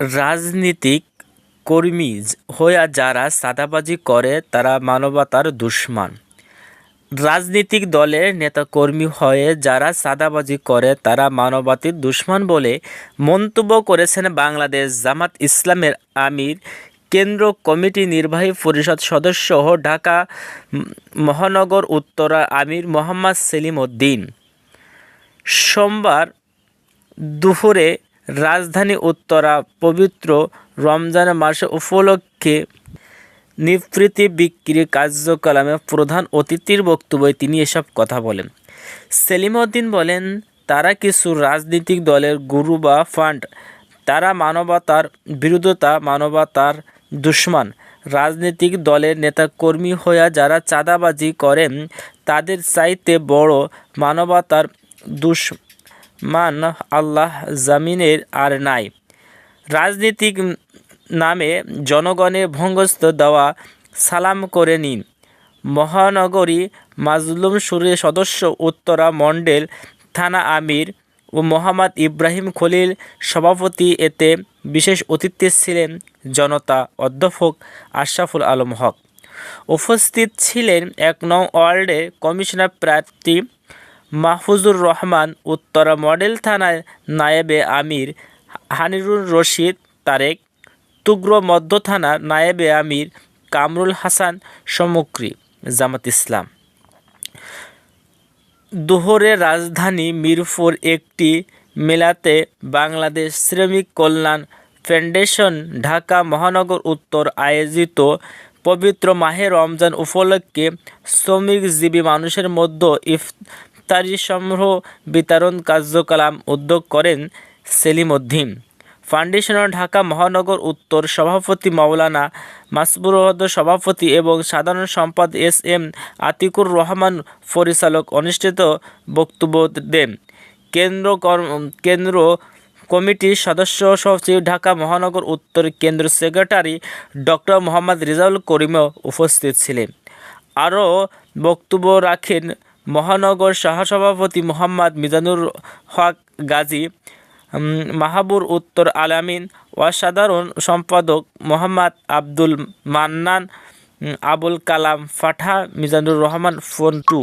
রাজনীতিক কর্মী হয়ে যারা চাঁদাবাজি করে, তারা মানবতার দুশমান। রাজনৈতিক দলের নেতাকর্মী হয়ে যারা চাঁদাবাজি করে, তারা মানবতার দুশমান বলে মন্তব্য করেছেন বাংলাদেশ জামাত ইসলামের আমির, কেন্দ্র কমিটি নির্বাহী পরিষদ সদস্য ঢাকা মহানগর উত্তরা আমির মোহাম্মদ সেলিম উদ্দিন। সোমবার দুপুরে রাজধানী উত্তরা পবিত্র রমজান মাস উপলক্ষে নিবৃত্তি বিক্রি কার্যক্রমে প্রধান অতিথির বক্তব্যে তিনি এসব কথা বলেন। সেলিমউদ্দিন বলেন, তারা কিছু রাজনৈতিক দলের গুরু বা ফান্ড, তারা মানবতার বিরোধতা মানবতার দুশ্মান, রাজনৈতিক দলের নেতাকর্মী হইয়া যারা চাঁদাবাজি করেন, তাদের চাইতে বড় মানবতার দুশ্মন। আল্লাহ জামিনের আর নাই। রাজনীতিক নামে জনগণের ভঙ্গস্ত দেওয়া সালাম করে নিন। মহানগরী মাজলুম সুরের সদস্য উত্তরা মণ্ডল থানা আমির ও মোহাম্মদ ইব্রাহিম খলিল সভাপতি এতে বিশেষ অতিথি ছিলেন জনতা অধ্যাপক আশরাফুল আলম হক। উপস্থিত ছিলেন এক নং ওয়ার্ডের কমিশনার প্রার্থী মাহফুজুর রহমান উত্তরা মডেল থানায় নায়েবে আমির হানিরুর রশিদ তারেক, তুগ্র মধ্য থানার নায়েবে আমির কামরুল হাসান সমুক্রি জামাত ইসলাম। দুহরে রাজধানী মিরপুর একটি মেলাতে বাংলাদেশ শ্রমিক কল্যাণ ফাউন্ডেশন ঢাকা মহানগর উত্তর আয়োজিত পবিত্র মাহে রমজান উপলক্ষে শ্রমিকজীবী মানুষের মধ্যে ইফতারি সমূহ বিতরণ কার্যকলাপ উদ্যোগ করেন সেলিম উদ্দিন। ফাউন্ডেশনের ঢাকা মহানগর উত্তর সভাপতি মাওলানা মাসবুর রহদ সভাপতি এবং সাধারণ সম্পাদক এস এম আতিকুর রহমান পরিচালক অনুষ্ঠিত বক্তব্য দেন। কেন্দ্র কেন্দ্র কমিটির সদস্য সচিব ঢাকা মহানগর উত্তর কেন্দ্র সেক্রেটারি ডক্টর মোহাম্মদ রেজাউল করিমও উপস্থিত ছিলেন। আরও বক্তব্য রাখেন মহানগর সহসভাপতি মোহাম্মদ মিজানুর হক গাজী মাহাবুর উত্তর আলামিন অসাধারণ সম্পাদক মোহাম্মদ আব্দুল মান্নান আবুল কালাম ফাঠা, মিজানুর রহমান ফোন টু।